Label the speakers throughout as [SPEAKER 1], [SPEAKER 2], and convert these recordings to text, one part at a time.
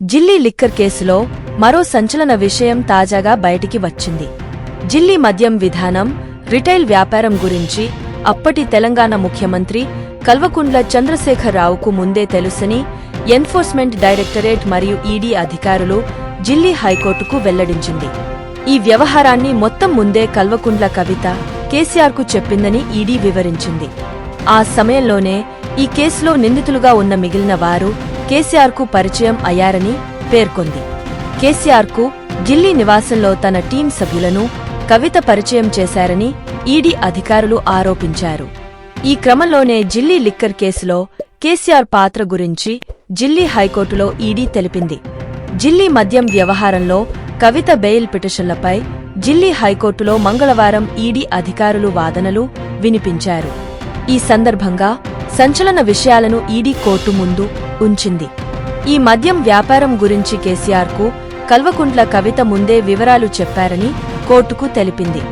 [SPEAKER 1] జిల్లీ liquor కేసులో మరో సంచలన విషయం తాజాగా బయటికి వచ్చింది. జిల్లీ మద్యం విధానం రిటైల్ వ్యాపారం గురించి అప్పటి తెలంగాణ ముఖ్యమంత్రి కల్వకుండ్ల చంద్రశేఖరరావుకు ముందే తెలుసని ఎన్ఫోర్స్మెంట్ డైరెక్టరేట్ మరియు ఈడీ అధికారులు జిల్లీ హైకోర్టుకు వెల్లడించింది. ఈ వ్యవహారాన్ని మొత్తం ముందే కల్వకుండ్ల కవిత కేసీఆర్కు చెప్పిందని ఈడీ వివరించింది. ఆ సమయంలోనే ఈ కేసులో నిందితులుగా ఉన్న మిగిలిన వారు కేసీఆర్కు పరిచయం అయ్యారని పేర్కొంది. కేసీఆర్కు ఢిల్లీ నివాసంలో తన టీం సభ్యులను కవిత పరిచయం చేశారని ఈడీ అధికారులు ఆరోపించారు. ఈ క్రమంలోనే జిల్లీ లిక్కర్ కేసులో కేసీఆర్ పాత్ర గురించి జిల్లీ హైకోర్టులో ఈడీ తెలిపింది. జిల్లీ మద్యం వ్యవహారంలో కవిత బెయిల్ పిటిషన్లపై జిల్లీ హైకోర్టులో మంగళవారం ఈడీ అధికారులు వాదనలు వినిపించారు. ఈ సందర్భంగా సంచలన విషయాలను ఈడీ కోర్టు ముందు ఉంచింది. ఈ మద్యం వ్యాపారం గురించి కేసీఆర్కు కల్వకుంట్ల కవిత ముందే వివరాలు చెప్పారని కోర్టుకు తెలిపింది.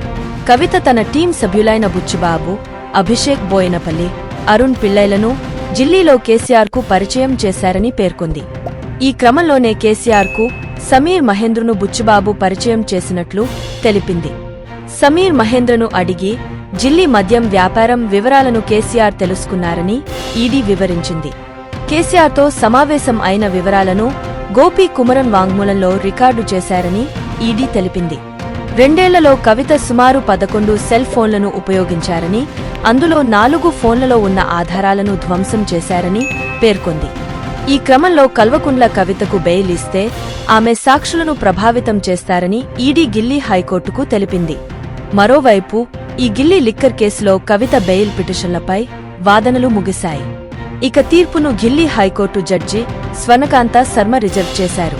[SPEAKER 1] కవిత తన టీం సభ్యులైన బుచ్చుబాబు అభిషేక్ బోయనపల్లి అరుణ్ పిల్లైలను జిల్లీలో కేసీఆర్కు పరిచయం చేశారని పేర్కొంది. ఈ క్రమంలోనే కేసీఆర్కు సమీర్ మహేంద్రను బుచ్చుబాబు పరిచయం చేసినట్లు తెలిపింది. సమీర్ మహేంద్రను అడిగి జిల్లీ మద్యం వ్యాపారం వివరాలను కేసీఆర్ తెలుసుకున్నారని ఈడీ వివరించింది. కేసీఆర్తో సమావేశం అయిన వివరాలను గోపి కుమరన్ వాంగ్మూలంలో రికార్డు చేశారని ఈడీ తెలిపింది. రెండేళ్ళలో కవిత సుమారు పదకొండు సెల్ ఫోన్లను ఉపయోగించారని అందులో నాలుగు ఫోన్లలో ఉన్న ఆధారాలను ధ్వంసం చేశారని పేర్కొంది. ఈ క్రమంలో కల్వకుండ్ల కవితకు బెయిల్ ఇస్తే ఆమె సాక్షులను ప్రభావితం చేస్తారని ఈడీ గిల్లీ హైకోర్టుకు తెలిపింది. మరోవైపు ఈ గిల్లీ లిక్కర్ కేసులో కవిత బెయిల్ పిటిషన్లపై వాదనలు ముగిశాయి. ఇక తీర్పును Delhi high court judge Swarnakanta Sharma reserve చేశారు.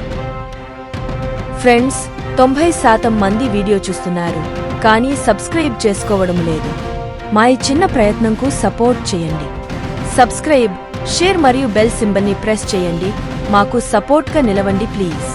[SPEAKER 1] ఫ్రెండ్స్ తొంభై శాతం మంది వీడియో చూస్తున్నారు కానీ సబ్స్క్రైబ్ చేసుకోవడం లేదు. మా ఈ చిన్న ప్రయత్నంకు సపోర్ట్ చేయండి. సబ్స్క్రైబ్ షేర్ మరియు బెల్ సింబల్ని ప్రెస్ చేయండి. మాకు సపోర్ట్గా నిలవండి ప్లీజ్.